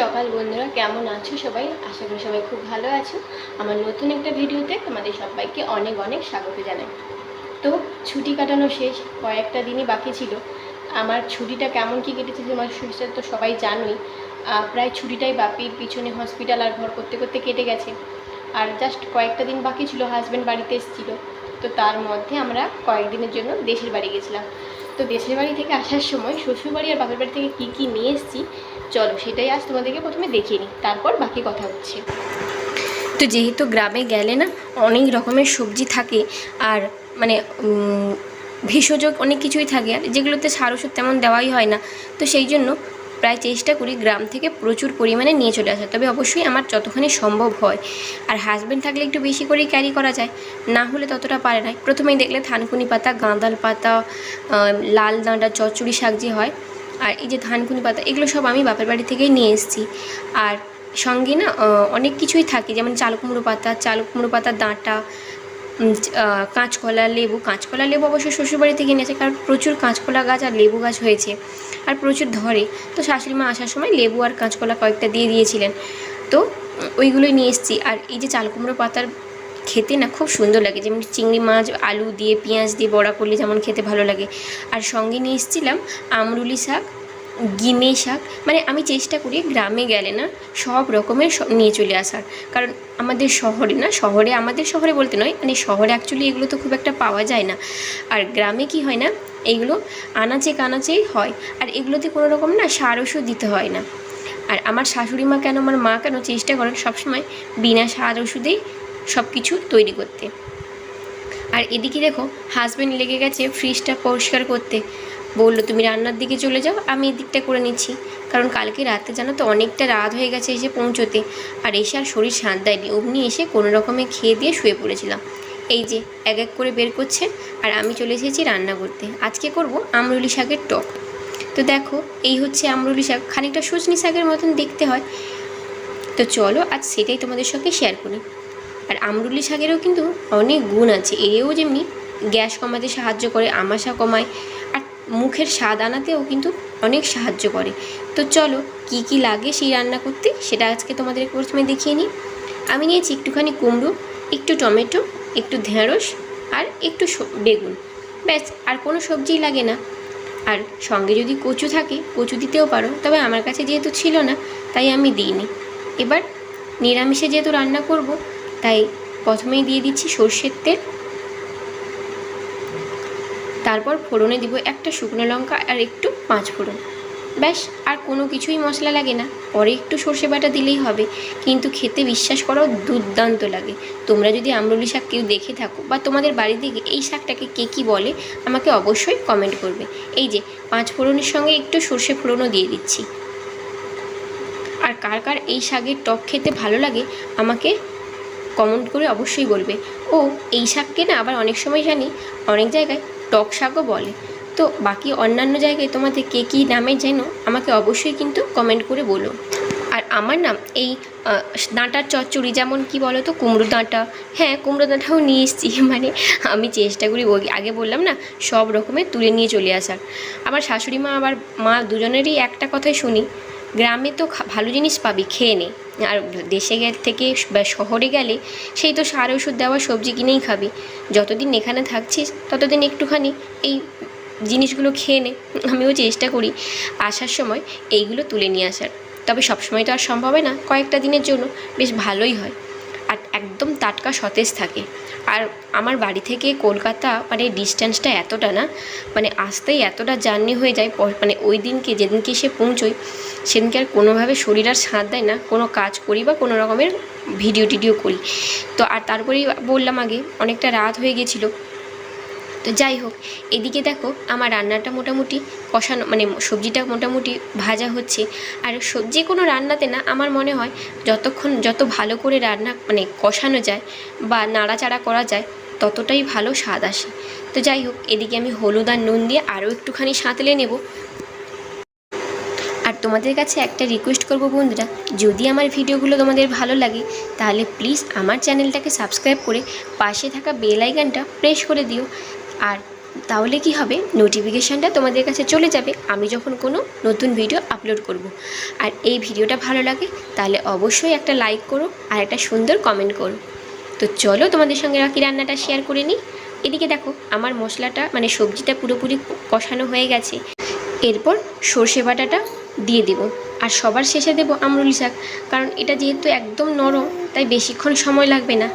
সকাল বন্ধুরা, কেমন আছো সবাই? আশা করি সবাই খুব ভালো আছো। আমার নতুন একটা ভিডিওতে তোমাদের সবাইকে অনেক অনেক স্বাগত জানাই। তো ছুটি কাটানো শেষ, কয়েকটা দিনই বাকি ছিল। আমার ছুটিটা কেমন কি কেটেছে তোমার সেটা তো সবাই জানোই। প্রায় ছুটিটাই বাপির পিছনে হসপিটাল আর ঘর করতে করতে কেটে গেছে। আর জাস্ট কয়েকটা দিন বাকি ছিল হাজব্যান্ড বাড়িতে এসেছিল। তো তার মধ্যে আমরা কয়েকদিনের জন্য দেশের বাড়ি গেছিলাম। তো দেশের বাড়ি থেকে আসার সময় শ্বশুরবাড়ি আর বাপের বাড়ি থেকে কী কী নিয়ে এসেছি, চলো সেটাই আজ তোমাদেরকে প্রথমে দেখিয়ে নিই, তারপর বাকি কথা হচ্ছে। তো যেহেতু গ্রামে গেলে না, অনেক রকমের সবজি থাকে আর মানে ভেষজ অনেক কিছুই থাকে আর যেগুলোতে সার ওষুধ তেমন দেওয়াই হয় না। তো সেই জন্য প্রায় চেষ্টা করি গ্রাম থেকে প্রচুর পরিমাণে নিয়ে চলে আসা। তবে অবশ্যই আমার যতখানি সম্ভব হয়। আর হাজব্যান্ড থাকলে একটু বেশি করেই ক্যারি করা যায়। না হলে ততটা পারে না। প্রথমেই দেখলে থানকুনি পাতা, গাঁদাল পাতা লাল ডাঁটা চচ্চড়ি শাক যে হয়, আর এই যে ধানকুনি পাতা, এগুলো সব আমি বাপের বাড়ি থেকেই নিয়ে এসেছি। আর সঙ্গে না অনেক কিছুই থাকে। যেমন চাল কুমড়ো পাতা চাল কুমড়ো পাতার ডাঁটা কাঁচকলা, লেবু। কাঁচকলা, লেবু অবশ্য শ্বশুরবাড়ি থেকে নিয়েছে, কারণ প্রচুর কাঁচকলা গাছ আর লেবু গাছ হয়েছে আর প্রচুর ধরে। তো শাশুড়ি মা আসার সময় লেবু আর কাঁচকলা কয়েকটা দিয়ে দিয়েছিলেন। তো ওইগুলোই নিয়ে এসেছি। আর এই যে চাল কুমড়ো পাতার খেতে না খুব সুন্দর লাগে। যেমন চিংড়ি মাছ, আলু দিয়ে, পেঁয়াজ দিয়ে, বড়া করলে যেমন খেতে ভালো লাগে। আর সঙ্গে নিয়ে এসেছিলাম আমরুলি শাক। গিমে শাক। মানে আমি চেষ্টা করি গ্রামে গেলে না সব রকমের নিয়ে চলে আসার। কারণ আমাদের শহরে না, শহরে আমাদের শহরে বলতে নয় মানে শহরে অ্যাকচুয়ালি এগুলো তো খুব একটা পাওয়া যায় না। আর গ্রামে কি হয় না এইগুলো আনাচে কানাচেই হয়। আর এগুলোতে কোনো রকম না সার ওষুধ দিতে হয় না। আর আমার শাশুড়ি মা কেন, আমার মা কেন চেষ্টা করেন সবসময় বিনা সার ওষুধেই সব কিছু তৈরি করতে। আর এদিকে দেখো হাজব্যান্ড লেগে গেছে ফ্রিজটা পরিষ্কার করতে। বলল, তুমি রান্নার দিকে চলে যাও, আমি এদিকটা করে নিচ্ছি। কারণ কালকে রাতে জানো তো অনেকটা রাত হয়ে গেছে এসে পৌঁছোতে। আর এসে আর শরীর শান্ত দেয়নি অমনি এসে কোনো রকমে খেয়ে দিয়ে শুয়ে পড়েছিলাম। এই যে, এক এক করে বের করছে, আর আমি চলে এসেছি রান্না করতে। আজকে করব আমরুলি শাকের টক। তো দেখো, এই হচ্ছে আমরুলি শাক। খানিকটা সজনি শাকের মতন দেখতে হয়। তো চলো, আজ সেটাই তোমাদের সঙ্গে শেয়ার করি। আর আমরুলি শাকেরও কিন্তু অনেক গুণ আছে। এও যেমনি গ্যাস কমাতে সাহায্য করে, আমাশা কমায় মুখের স্বাদ আনাতেও কিন্তু অনেক সাহায্য করে। তো চলো, কি কি লাগে সেই রান্না করতে, সেটা আজকে তোমাদের প্রথমে দেখিয়ে নিই। আমি নিয়েছি একটুখানি কুমড়ো, একটু টমেটো, একটু ঢেঁড়স আর একটু বেগুন। ব্যাস, আর কোনো সবজিই লাগে না। আর সঙ্গে যদি কচু থাকে, কচু দিতেও পারো, তবে আমার কাছে যেহেতু ছিল না, তাই আমি দিইনি। এবার নিরামিষে যেহেতু রান্না করব, তাই প্রথমেই দিয়ে দিচ্ছি সর্ষের তেল তারপর ফোড়নে দিব একটা শুকনো লঙ্কা আর একটু পাঁচ ফোড়ন। ব্যাস, আর কোনো কিছুই মশলা লাগে না। পরে একটু সর্ষে বাটা দিলেই হবে। কিন্তু খেতে বিশ্বাস করো দুর্দান্ত লাগে। তোমরা যদি আমরুলি শাক কেউ দেখে থাকো বা তোমাদের বাড়িতে এই শাকটাকে কে কী বলে, আমাকে অবশ্যই কমেন্ট করবে। এই যে, পাঁচ ফোড়নের সঙ্গে একটু সর্ষে ফোড়নও দিয়ে দিচ্ছি। আর কার কার এই শাকের টক খেতে ভালো লাগে, আমাকে কমেন্ট করে অবশ্যই বলবে। ও, এই শাককে না আবার অনেক সময় জানি, অনেক জায়গায় টক শাকও বলে। তো বাকি অন্যান্য জায়গায় তোমাদের কে কী নামে যেন আমাকে অবশ্যই কিন্তু কমেন্ট করে বলো। আর আমার নাম এই ডাঁটার চচ্চড়ি যেমন কি বলো তো, কুমড়ো ডাঁটা। হ্যাঁ কুমড়ো ডাঁটাও নিয়ে এসেছি মানে আমি চেষ্টা করি আগে বললাম না, সব রকমের তুলে নিয়ে চলে আসার। আমার শাশুড়ি মা আবার মা দুজনেরই একটা কথাই শুনি গ্রামে তো ভালো জিনিস পাবি, খেয়ে নে। আর দেশে থেকে বা শহরে গেলে সেই তো সার, ওষুধ দেওয়া, সবজি কিনেই খাবি। যতদিন এখানে থাকছিস, ততদিন একটুখানি এই জিনিসগুলো খেয়ে নে। আমিও চেষ্টা করি আসার সময় এইগুলো তুলে নিয়ে আসার। তবে সবসময় তো আর সম্ভব হয় না। কয়েকটা দিনের জন্য বেশ ভালোই হয়। একদম টাটকা সতেজ থাকে। আর আমার বাড়ি থেকে কলকাতা মানে ডিস্ট্যান্সটা এতটা না মানে আসতেই এতটা জার্নি হয়ে যায় মানে ওই দিনকে, যেদিনকে সে পৌঁছোই সেদিনকে আর কোনোভাবে শরীর আর সাঁত দেয় না, কোনো কাজ করি বা কোনো রকমের ভিডিও টিডিও করি। তো আর তারপরেই বললাম আগে, অনেকটা রাত হয়ে গেছিল তো যাই হোক, এদিকে দেখো আমার রান্নাটা মোটামুটি কষানো মানে সবজিটা মোটামুটি ভাজা হচ্ছে। আর সব যে কোনো রান্নাতে না, আমার মনে হয় যতক্ষণ, যত ভালো করে রান্না মানে কষানো যায় বা নাড়াচাড়া করা যায়, ততটাই ভালো স্বাদ আসে। তো যাই হোক, এদিকে আমি হলুদ আর নুন দিয়ে আরও একটুখানি সাঁতলে নেব। আর তোমাদের কাছে একটা রিকোয়েস্ট করব বন্ধুরা, যদি আমার ভিডিওগুলো তোমাদের ভালো লাগে, তাহলে প্লিজ আমার চ্যানেলটাকে সাবস্ক্রাইব করে পাশে থাকা বেল আইকনটা প্রেস করে দিও। আর তাহলে কি হবে? নোটিফিকেশানটা তোমাদের কাছে চলে যাবে। আমি যখন কোনো নতুন ভিডিও আপলোড করব। আর এই ভিডিওটা ভালো লাগে, তাহলে অবশ্যই একটা লাইক করো আর একটা সুন্দর কমেন্ট করো। তো চলো তোমাদের সঙ্গে রাখি, রান্নাটা শেয়ার করে নিই। এদিকে দেখো, আমার মশলাটা মানে সবজিটা পুরোপুরি কষানো হয়ে গেছে। এরপর সর্ষে বাটাটা দিয়ে দেবো। আর সবার শেষে দেবো আমরুলি শাক। কারণ এটা যেহেতু একদম নরম, তাই বেশিক্ষণ সময় লাগবে না।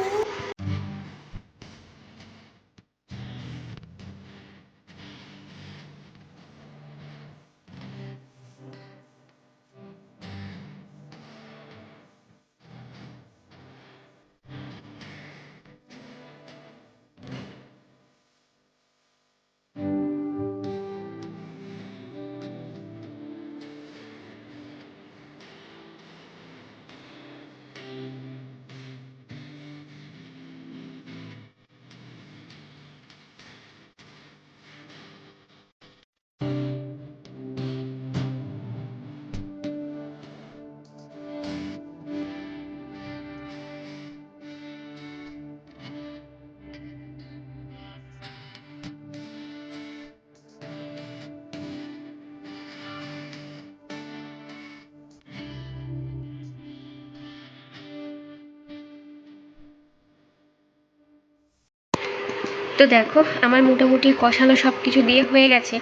তো দেখো, আমার মোটামুটি কষানো সব কিছু দিয়ে হয়ে গেছে।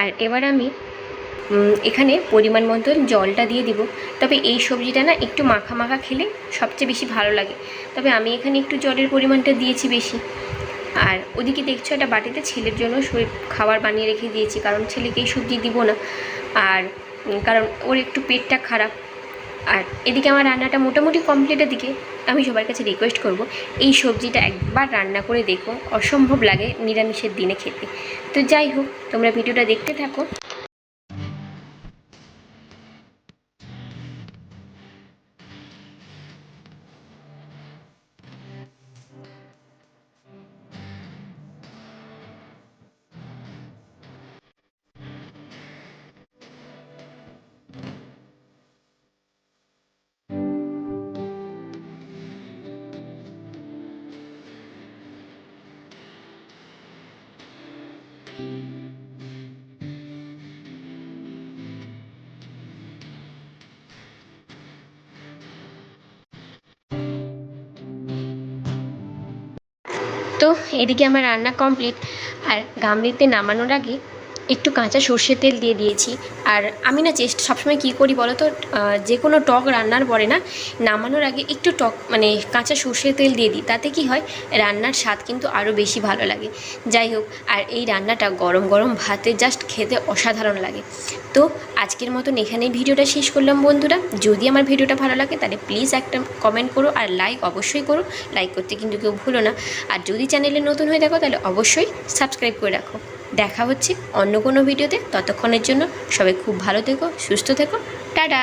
আর এবার আমি এখানে পরিমাণ মতো জলটা দিয়ে দিব। তবে এই সবজিটা না একটু মাখা মাখা খেলে সবচেয়ে বেশি ভালো লাগে। তবে আমি এখানে একটু জলের পরিমাণটা দিয়েছি বেশি। আর ওদিকে দেখছ একটা বাটিতে ছেলের জন্য খাবার বানিয়ে রেখে দিয়েছি। কারণ ছেলেকে এই সবজি দিব না। আর কারণ ওর একটু পেটটা খারাপ। আর এদিকে আমার রান্নাটা মোটামুটি কমপ্লিটের দিকে আমি সবার কাছে রিকোয়েস্ট করব, এই সবজিটা একবার রান্না করে দেখো, অসম্ভব লাগে নিরামিষের দিনে খেতে। তো যাই হোক, তোমরা ভিডিওটা দেখতে থাকো। তো এদিকে আমার রান্না কমপ্লিট আর গামলিতে নামানোর আগে একটু কাঁচা সর্ষের তেল দিয়ে দিয়েছি। আর আমি না চেষ্টা, সবসময় কী করি বলো তো যে কোনো টক রান্নার পরে না, নামানোর আগে একটু টক মানে কাঁচা সর্ষের তেল দিয়ে দিই। তাতে কি হয়, রান্নার স্বাদ কিন্তু আরও বেশি ভালো লাগে। যাই হোক, আর এই রান্নাটা গরম গরম ভাতে জাস্ট খেতে অসাধারণ লাগে। তো আজকের মতন এখানেই ভিডিওটা শেষ করলাম বন্ধুরা। যদি আমার ভিডিওটা ভালো লাগে, তাহলে প্লিজ একটা কমেন্ট করো আর লাইক অবশ্যই করো। লাইক করতে কিন্তু কেউ ভুলো না। আর যদি চ্যানেলে নতুন হয়ে থাকো, তাহলে অবশ্যই সাবস্ক্রাইব করে রাখো। দেখা হচ্ছে অন্য কোনো ভিডিওতে। ততক্ষণের জন্য সবাই খুব ভালো থেকো সুস্থ থেকো। টাটা!